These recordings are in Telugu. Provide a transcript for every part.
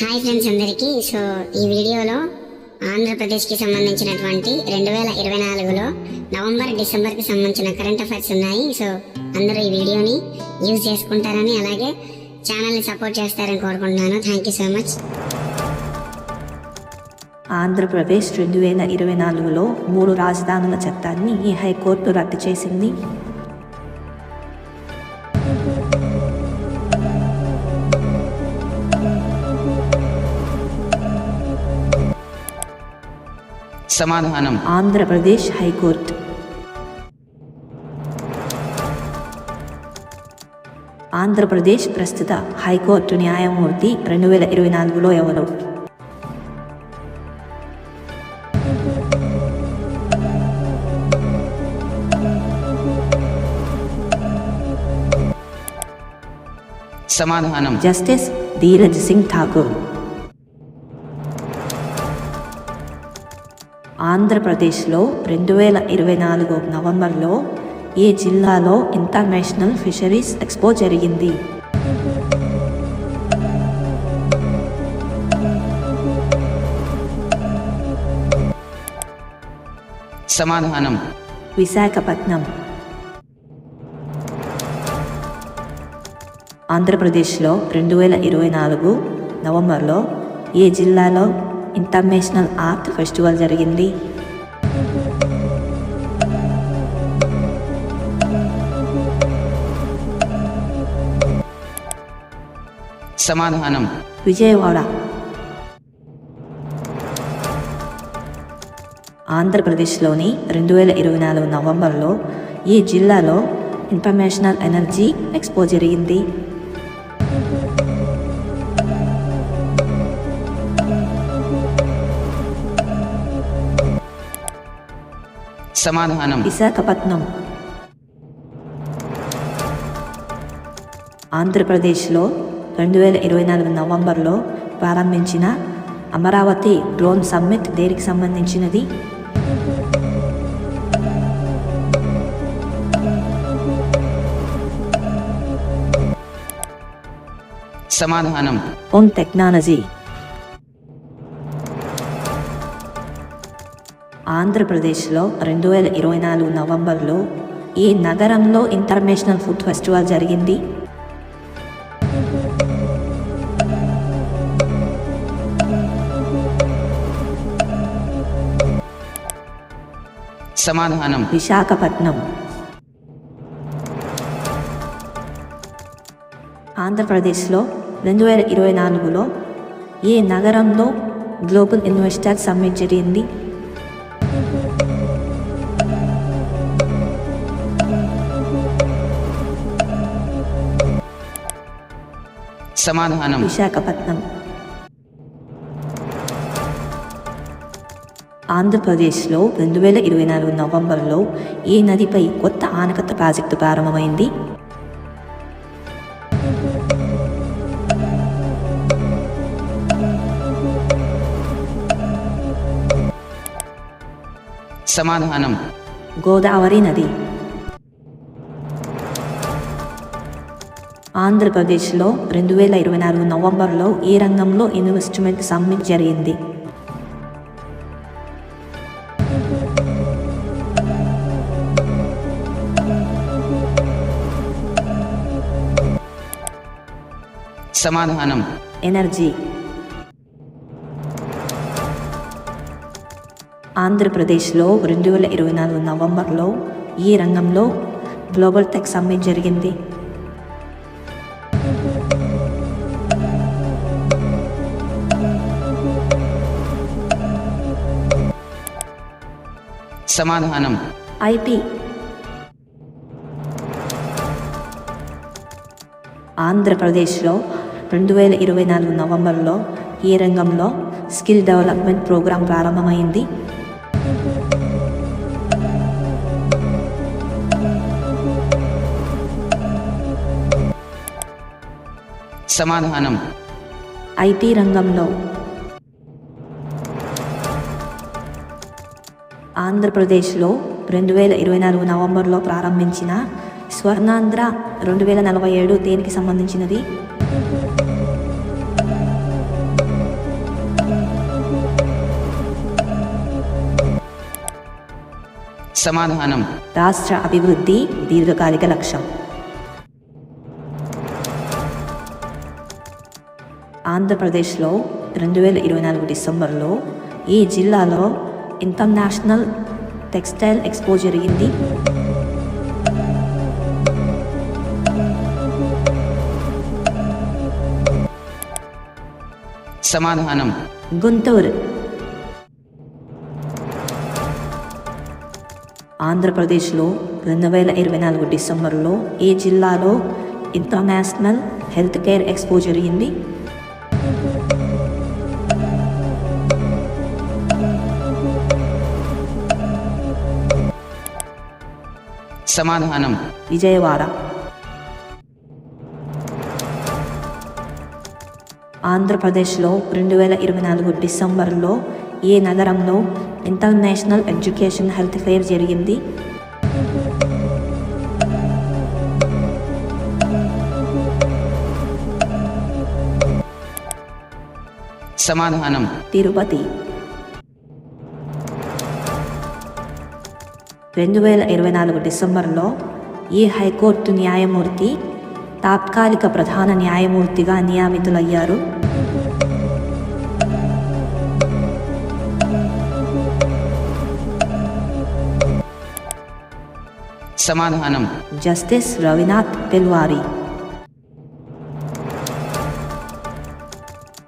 హాయ్ ఫ్రెండ్స్ అందరికీ. సో ఈ వీడియోలో ఆంధ్రప్రదేశ్కి సంబంధించినటువంటి రెండు వేల ఇరవై నాలుగులో నవంబర్ డిసెంబర్కి సంబంధించిన కరెంట్ అఫైర్స్ ఉన్నాయి. సో అందరూ ఈ వీడియోని యూజ్ చేసుకుంటారని అలాగే ఛానల్ని సపోర్ట్ చేస్తారని కోరుకుంటున్నాను. Thank you so much Andhra Pradesh రెండు వేల ఇరవై నాలుగులో మూడు రాజధానుల చట్టాన్ని ఈ హైకోర్టు రద్దు చేసింది. సమాధానం. ఆంధ్రప్రదేశ్ హైకోర్టు. ఆంధ్రప్రదేశ్ ప్రస్తుత హైకోర్టు న్యాయమూర్తి రెండు వేల ఇరవై నాలుగులో ఎవరు? సమాధానం. జస్టిస్ ధీరజ్ సింగ్ ఠాకూర్. ఆంధ్రప్రదేశ్లో రెండు వేల ఇరవై నాలుగు నవంబర్లో ఈ జిల్లాలో ఇంటర్నేషనల్ ఫిషరీస్ ఎక్స్పో జరిగింది? సమాధానం. విశాఖపట్నం. ఆంధ్రప్రదేశ్లో రెండు వేల ఇరవై నాలుగు నవంబర్లో ఈ జిల్లాలో ఇంటర్నేషనల్ ఆర్ట్ ఫెస్టివల్ జరిగింది? సమాధానం. విజయవాడ. ఆంధ్రప్రదేశ్లోని రెండు వేల ఇరవై నాలుగు నవంబర్లో ఈ జిల్లాలో ఇంటర్నేషనల్ ఎనర్జీ ఎక్స్పో జరిగింది. సమాధానం. విశాఖపట్నం. ఆంధ్రప్రదేశ్లో రెండు వేల ఇరవై నాలుగు నవంబర్లో ప్రారంభించిన అమరావతి డ్రోన్ సమ్మిట్ దేనికి సంబంధించినది? సమాధానం. Own technology. ఆంధ్రప్రదేశ్లో రెండు వేల ఇరవై నాలుగు నవంబర్లో ఈ నగరంలో ఇంటర్నేషనల్ ఫుడ్ ఫెస్టివల్ జరిగింది. సమాధానం. విశాఖపట్నం. ఆంధ్రప్రదేశ్లో రెండు వేల ఇరవై నాలుగులో ఈ నగరంలో గ్లోబల్ ఇన్వెస్టర్ సమ్మిట్ జరిగింది? సమాధానం. విశాఖపట్నం. ఆంధ్రప్రదేశ్లో రెండు వేల ఇరవై నాలుగు నవంబర్లో ఈ నదిపై కొత్త ఆనకట్ట ప్రాజెక్టు ప్రారంభమైంది? సమాధానం. గోదావరి నది. ఆంధ్రప్రదేశ్లో రెండు వేల ఇరవై నాలుగు నవంబర్లో ఈ రంగంలో ఇన్వెస్ట్మెంట్ సమ్మిట్ జరిగింది? సమాధానం. ఎనర్జీ. ఆంధ్రప్రదేశ్లో రెండు వేల ఇరవై నాలుగు నవంబర్లో ఈ రంగంలో గ్లోబల్ టెక్ సమ్మిట్ జరిగింది. సమాధానం. ఐటీ ఆంధ్రప్రదేశ్లో రెండు వేల ఇరవై నాలుగు నవంబర్లో ఈ రంగంలో స్కిల్ డెవలప్మెంట్ ప్రోగ్రాం ప్రారంభమైంది. సమాధానం. ఐటీ రంగంలో ఆంధ్రప్రదేశ్లో రెండు వేల ఇరవై నాలుగు నవంబర్లో ప్రారంభించిన స్వర్ణాంధ్ర రెండు వేల నలభై ఏడు దేనికి సంబంధించినది? సమాధానం. రాష్ట్ర అభివృద్ధి దీర్ఘకాలిక లక్ష్యం. ఆంధ్రప్రదేశ్లో రెండు వేల ఇరవై నాలుగు డిసెంబర్లో ఈ జిల్లాలో ఇంటర్నేషనల్ టెక్స్టైల్ ఎక్స్పో జరిగింది. సమాధానం. గుంటూరు. ఆంధ్రప్రదేశ్లో రెండు వేల ఇరవై నాలుగు డిసెంబర్లో ఈ జిల్లాలో ఇంటర్నేషనల్ హెల్త్ కేర్ ఎక్స్పో జరిగింది? సమాధానం. విజయవాడ. ఆంధ్రప్రదేశ్లో రెండు వేల ఇరవై నాలుగు డిసెంబర్లో ఈ నగరంలో ఇంటర్నేషనల్ ఎడ్యుకేషన్ హెల్త్ ఫెయిర్ జరిగింది? సమాధానం. తిరుపతి. రెండు వేల ఇరవై నాలుగు డిసెంబర్లో ఈ హైకోర్టు న్యాయమూర్తి తాత్కాలిక ప్రధాన న్యాయమూర్తిగా నియమితులయ్యారు? సమాధానం. జస్టిస్ రవినాథ్ పెల్వారి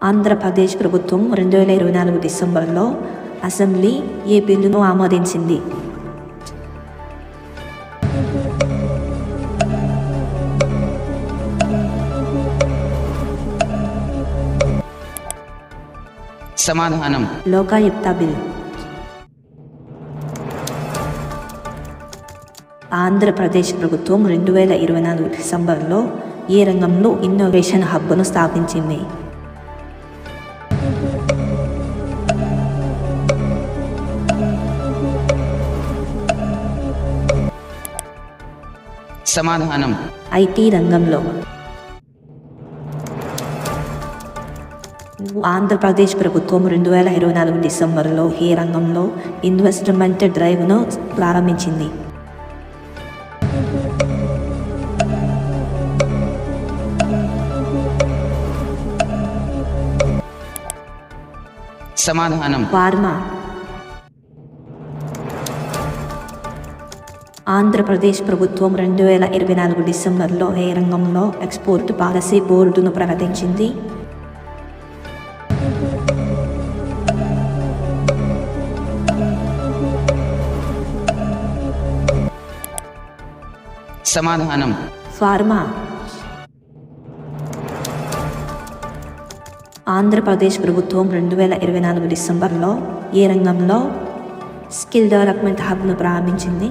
ఆంధ్రప్రదేశ్ ప్రభుత్వం రెండు వేల ఇరవై నాలుగు డిసెంబర్లో అసెంబ్లీ ఈ బిల్లును ఆమోదించింది? సమాధానం. లోకాయుక్త బిల్. ఆంధ్రప్రదేశ్ ప్రభుత్వం రెండు వేల ఇరవై నాలుగు డిసెంబర్లో ఈ రంగంలో ఇన్నోవేషన్ హబ్ను స్థాపించింది? సమాధానం. ఐటీ రంగంలో ఆంధ్రప్రదేశ్ ప్రభుత్వం రెండు వేల ఇరవై నాలుగు డిసెంబర్లో ఈ రంగంలో ఇన్వెస్ట్మెంట్ డ్రైవ్ను ప్రారంభించింది. సమాధానం. ఆంధ్రప్రదేశ్ ప్రభుత్వం రెండు వేల ఇరవై నాలుగు డిసెంబర్లో ఈ రంగంలో ఎక్స్పోర్ట్ పాలసీ బోర్డును ప్రకటించింది. సమాధానం. ఫార్మా. ఆంధ్రప్రదేశ్ ప్రభుత్వం రెండు వేల ఇరవై నాలుగు డిసెంబర్లో ఈ రంగంలో స్కిల్ డెవలప్మెంట్ హబ్ను ప్రారంభించింది?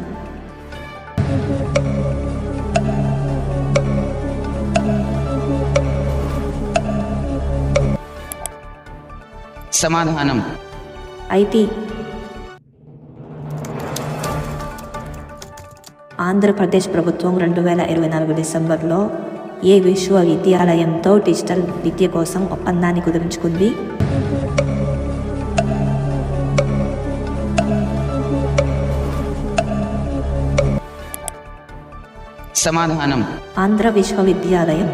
సమాధానం. ఐటీ ఆంధ్రప్రదేశ్ ప్రభుత్వం రెండు వేల ఇరవై నాలుగు డిసెంబర్లో ఏ విశ్వవిద్యాలయంతో డిజిటల్ విద్య కోసం ఒప్పందాన్ని కుదుర్చుకుంది సమాధానం. ఆంధ్ర విశ్వవిద్యాలయం